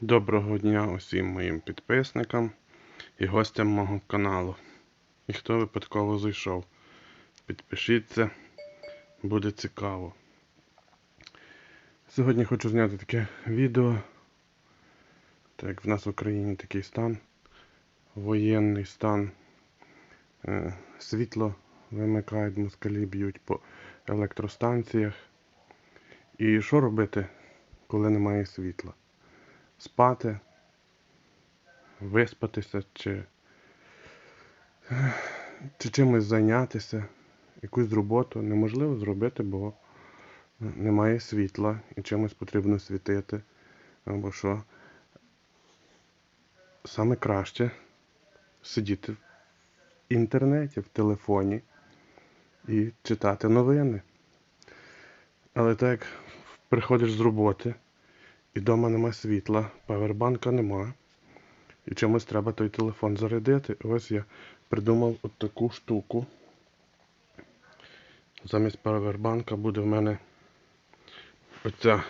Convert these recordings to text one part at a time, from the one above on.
Доброго дня усім моїм підписникам і гостям мого каналу. І хто випадково зайшов, підпишіться, буде цікаво. Сьогодні хочу зняти таке відео. Так як в нас в Україні такий стан, воєнний стан. Е, Світло вимикають, москалі б'ють по електростанціях. І що робити, коли немає світла? Спати, виспатися чи, чи чимось зайнятися. Якусь роботу неможливо зробити, бо немає світла і чимось потрібно світити. Або що саме краще сидіти в інтернеті, в телефоні і читати новини. Але так як приходиш з роботи, і вдома нема світла, павербанка нема. І чимось треба той телефон зарядити. Ось я придумав от таку штуку. Замість павербанка буде в мене оця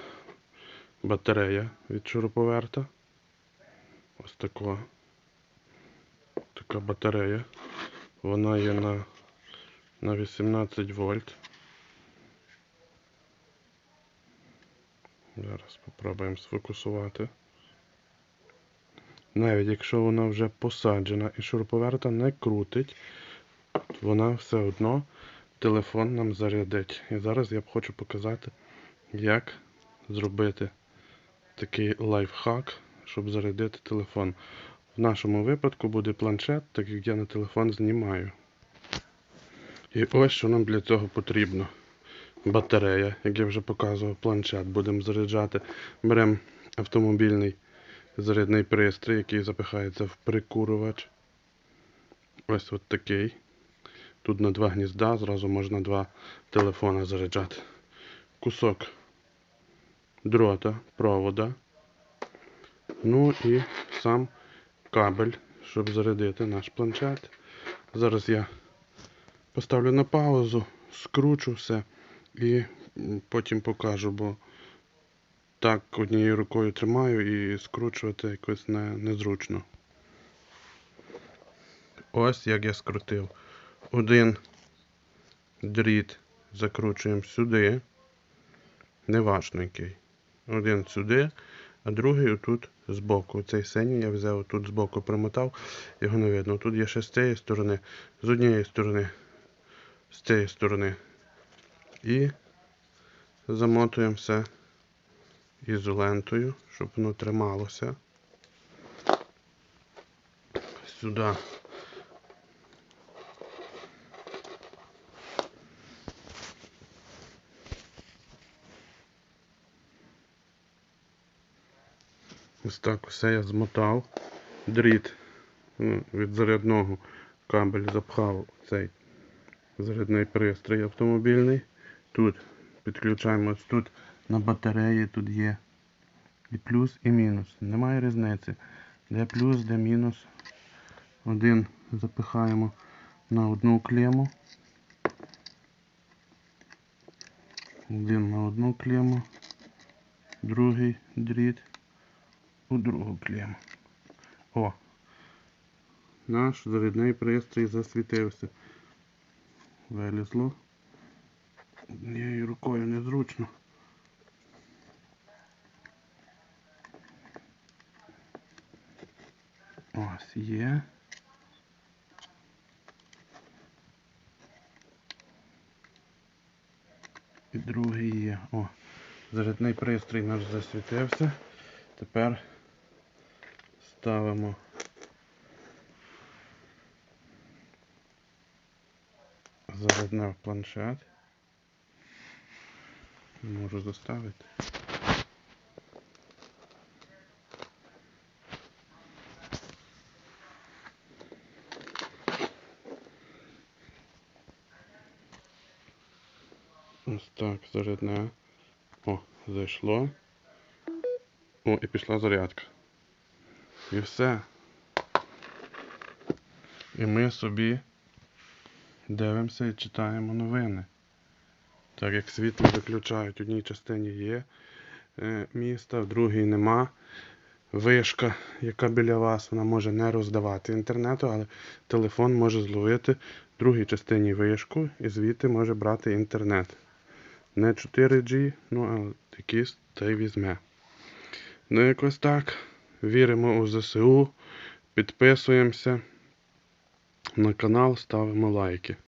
батарея від шуруповерта. Ось така. Така батарея. Вона є на, на 18 вольт. Зараз спробуємо сфокусувати. Навіть якщо вона вже посаджена і шуруповерта не крутить, вона все одно телефон нам зарядить. І зараз я б хочу показати, як зробити такий лайфхак, щоб зарядити телефон. В нашому випадку буде планшет, так як я на телефон знімаю. І ось що нам для цього потрібно батарея, як я вже показував, планшет будемо заряджати. Беремо автомобільний зарядний пристрій, який запихається в прикурювач. Ось от такий. Тут на два гнізда, зразу можна два телефони заряджати. Кусок дрота, провода. Ну і сам кабель, щоб зарядити наш планшет. Зараз я поставлю на паузу, скручу все. І потім покажу, бо так однією рукою тримаю і скручувати якось не, незручно. Ось як я скрутив. Один дріт закручуємо сюди. Неважно який. Один сюди, а другий отут збоку. Цей синій я взяв тут збоку примотав, його не видно. Тут є ще з цієї сторони, з однієї сторони, з цієї сторони. І замотуємо все ізолентою, щоб воно трималося. Сюди. Ось так все я змотав. Дріт ну, від зарядного кабель запхав цей зарядний пристрій автомобільний. Тут підключаємо ось тут на батареї, тут є і плюс, і мінус. Немає різниці. Де плюс, де мінус. Один запихаємо на одну клему. Один на одну клему, другий дріт у другу клему. О! Наш зарядний пристрій засвітився. Вилізло. Однією рукою незручно. Ось є. І другий є. О, зарядний пристрій наш засвітився. Тепер ставимо зарядне в планшет. Можу заставити. Ось так, зарядне. О, зайшло. О, і пішла зарядка. І все. І ми собі дивимося і читаємо новини. Так як світло виключають, в одній частині є е, міста, в другій нема. вишка, яка біля вас, вона може не роздавати інтернету, але телефон може зловити в другій частині вишку і звідти може брати інтернет. Не 4G, ну але якийсь та й візьме. Ну, якось так. Віримо у ЗСУ, підписуємося на канал, ставимо лайки.